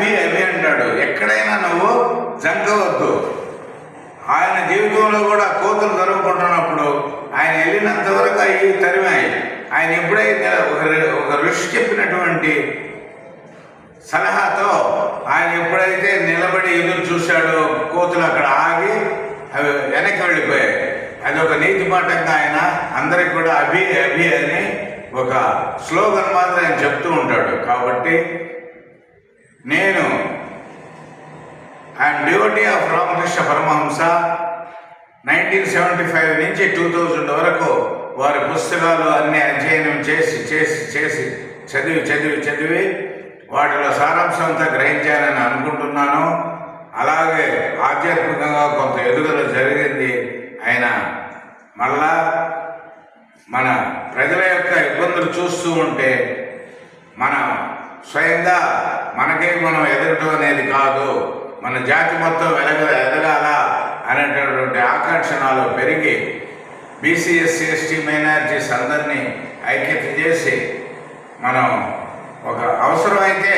అభి అభి అంటాడు. ఎక్కడైనా నువ్వు జంకవద్దు. ఆయన జీవితంలో కూడా కోతులు జరుగుకుంటున్నప్పుడు ఆయన వెళ్ళినంత వరకు అవి తరిమాయి. ఆయన ఎప్పుడైతే ఒక ఒక ఋషి చెప్పినటువంటి సలహాతో ఆయన ఎప్పుడైతే నిలబడి ఎదురు చూశాడో కోతులు అక్కడ ఆగి అవి వెనక్కి వెళ్ళిపోయాయి. అది ఒక నీతి పాఠంగా ఆయన అందరికి కూడా అభి అభి అని ఒక స్లోగన్ మాత్రం ఆయన చెప్తూ ఉంటాడు. కాబట్టి నేను I'm duty of Ramakrishna Paramahamsa nineteen seventy five నుంచి టూ థౌజండ్ వరకు వారి పుస్తకాలు అన్ని అధ్యయనం చేసి చేసి చేసి చదివి చదివి చదివి వాటిలో సారాంశం అంతా గ్రహించానని అనుకుంటున్నాను. అలాగే ఆధ్యాత్మికంగా కొంత ఎదుగుదల జరిగింది ఆయన మళ్ళా మన ప్రజల యొక్క ఇబ్బందులు చూస్తూ ఉంటే మన స్వయంగా మనకే మనం ఎదగటం అనేది కాదు. మన జాతి మొత్తం వెలగ ఎదగాల అనేటటువంటి ఆకర్షణలు పెరిగి బీసీ ఎస్సీ ఎస్టీ మైనారిటీస్ అందరినీ ఐక్యత చేసి మనం ఒక అవసరమైతే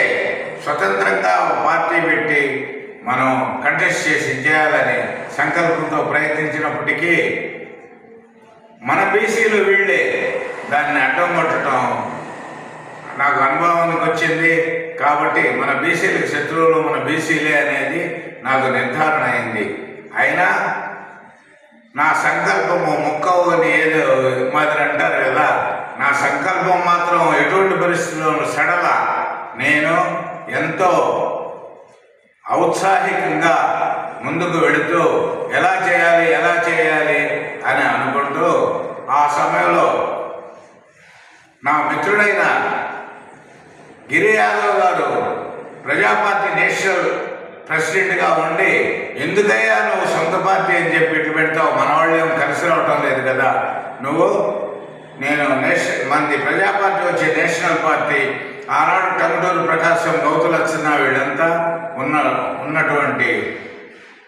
స్వతంత్రంగా ఒక పార్టీ పెట్టి మనం కంటెస్ట్ చేసి చేయాలని సంకల్పంతో ప్రయత్నించినప్పటికీ మన బీసీలు వీళ్ళే దాన్ని అడ్డం కొట్టడం నాకు అనుభవానికి వచ్చింది. కాబట్టి మన బీసీలకు శత్రువులు మన బీసీలే అనేది నాకు నిర్ధారణ అయింది. అయినా నా సంకల్పము మొక్కవు అని ఏదో మాదిరి అంటారు కదా నా సంకల్పం మాత్రం ఎటువంటి పరిస్థితుల్లో సడల. నేను ఎంతో ఔత్సాహికంగా ముందుకు వెళుతూ ఎలా చేయాలి ఎలా చేయాలి అని అనుకుంటూ ఆ సమయంలో నా మిత్రుడైన గిరి యాదవ్ గారు ప్రజాపార్టీ నేషనల్ ప్రెసిడెంట్గా ఉండి ఎందుకయ్యా నువ్వు సొంత పార్టీ అని చెప్పి ఇటు పెడతావు? మన వాళ్ళు కలిసి రావటం లేదు కదా. నువ్వు నేను నేషనల్ మంది ప్రజాపార్టీ వచ్చే నేషనల్ పార్టీ ఆనాడు టంగుటూరు ప్రకాశం గౌతులచ్చన్న వీళ్ళంతా ఉన్న ఉన్నటువంటి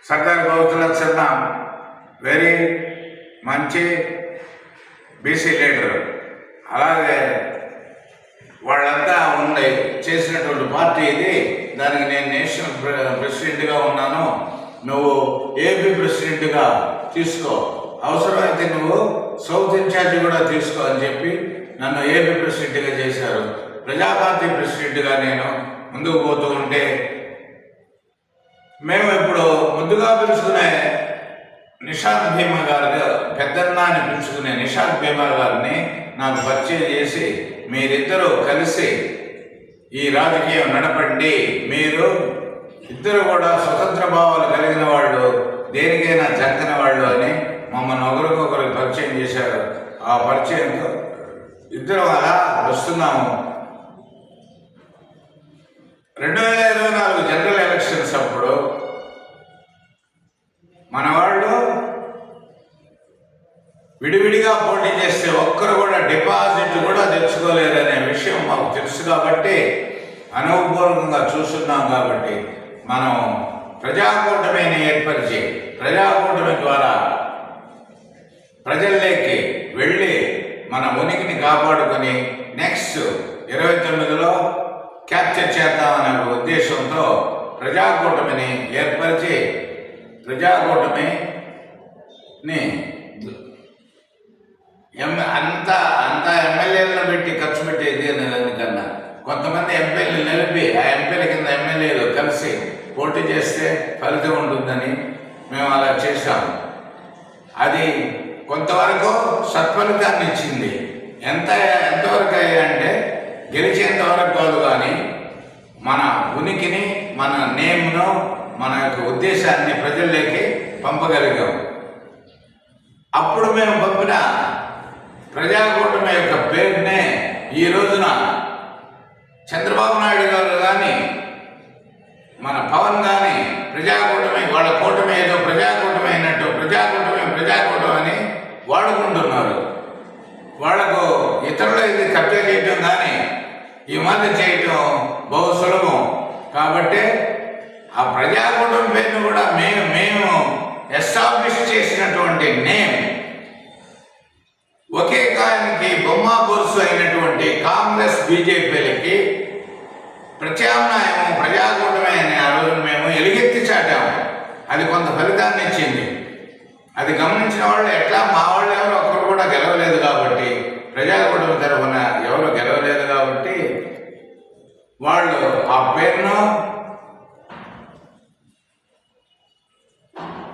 సర్దార్ గౌతులచ్చన్న వెరీ మంచి బీసీ లీడర్. అలాగే వాళ్ళంతా ఉండే చేసినటువంటి పార్టీ ఇది. దానికి నేను నేషనల్ ప్రెసిడెంట్గా ఉన్నాను. నువ్వు ఏపీ ప్రెసిడెంట్గా తీసుకో. అవసరమైతే నువ్వు సౌత్ ఇన్ఛార్జి కూడా తీసుకో అని చెప్పి నన్ను ఏపీ ప్రెసిడెంట్గా చేశారు. ప్రజాపార్టీ ప్రెసిడెంట్గా నేను ముందుకు పోతూ ఉంటే మేము ఇప్పుడు ముందుగా పిలుచుకునే నిషాద్ భీమా గారు పెద్దన్న అని పిలుచుకునే నిషాద్ భీమా గారిని నాకు పరిచయం చేసి మీరిద్దరూ కలిసి ఈ రాజకీయం నడపండి. మీరు ఇద్దరు కూడా స్వతంత్ర భావాలు కలిగిన వాళ్ళు దేనికైనా చక్కని వాళ్ళు అని మమ్మల్ని ఒకరికొకరు పరిచయం చేశారు. ఆ పరిచయంతో ఇద్దరు అలా వస్తున్నాము. రెండు వేల ఇరవై నాలుగు జనరల్ ఎలక్షన్స్ అప్పుడు మన వాళ్ళు విడివిడిగా పోటీ చేస్తే ఒక్కరు కూడా డిపాజిట్ కూడా తెచ్చుకోలేరనే విషయం మాకు తెలుసు కాబట్టి అనుభవపూర్వకంగా చూస్తున్నాం కాబట్టి మనం ప్రజాకూటమిని ఏర్పరిచి ప్రజాకూటమి ద్వారా ప్రజల్లోకి వెళ్ళి మన ఉనికిని కాపాడుకొని నెక్స్ట్ ఇరవై తొమ్మిదిలో క్యాప్చర్ చేద్దామనే ఉద్దేశంతో ప్రజాకూటమిని ఏర్పరిచి ప్రజాకూటమిని ఎం అంత అంత ఎమ్మెల్యేలను పెట్టి ఖర్చు పెట్టేది కన్నా కొంతమంది ఎంపీలు నిలిపి ఆ ఎంపీల కింద ఎమ్మెల్యేలు కలిసి పోటీ చేస్తే ఫలితం ఉంటుందని మేము అలా చేశాము అది కొంతవరకు సత్ఫలితాన్ని ఇచ్చింది. ఎంత ఎంతవరకు అంటే గెలిచేంత వరకు కాదు కానీ మన ఉనికిని మన నేమ్ను మన యొక్క ఉద్దేశాన్ని ప్రజల్లోకి పంపగలిగాం. అప్పుడు మేము పంపిన ప్రజాకూటమి యొక్క పేరునే ఈ రోజున చంద్రబాబు నాయుడు గారు కానీ మన పవన్ కానీ ప్రజాకూటమి వాళ్ళ కూటమి ఏదో ప్రజాకూటమి అయినట్టు ప్రజాకూటమి ప్రజాకూటమి అని వాడుకుంటున్నారు. వాళ్ళకు ఇతరులు ఇది కబ్జా చేయటం కానీ ఈ మధ్య చేయటం బహు సులభం. కాబట్టి ఆ ప్రజాకూటమి పేరును కూడా మేము ప్రత్యామ్నాయం ప్రజాకూటమే అని ఆ రోజున మేము ఎలుగెత్తి చాటాము. అది కొంత ఫలితాన్ని ఇచ్చింది. అది గమనించిన వాళ్ళు ఎట్లా? మా వాళ్ళు ఎవరు ఒక్కరు కూడా గెలవలేదు కాబట్టి ప్రజాకూటమి తరఫున ఎవరు గెలవలేదు కాబట్టి వాళ్ళు ఆ పేరును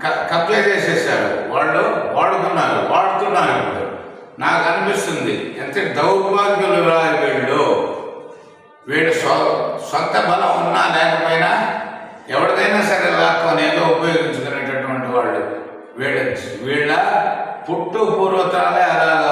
క- కబ్జా చేసేసారు. వాళ్ళు వాడుతున్నారు వాడుతున్నారు ఇప్పుడు. నాకు అనిపిస్తుంది ఎంత దౌర్భాగ్యులు రా వీళ్ళు. వీడు సొంత బలం ఉన్నా లేకపోయినా ఎవరిదైనా సరే లాక్కొని ఏదో ఉపయోగించుకునేటటువంటి వాళ్ళు. వీళ్ళ వీళ్ళ పుట్టు పూర్వతాలే అలాగా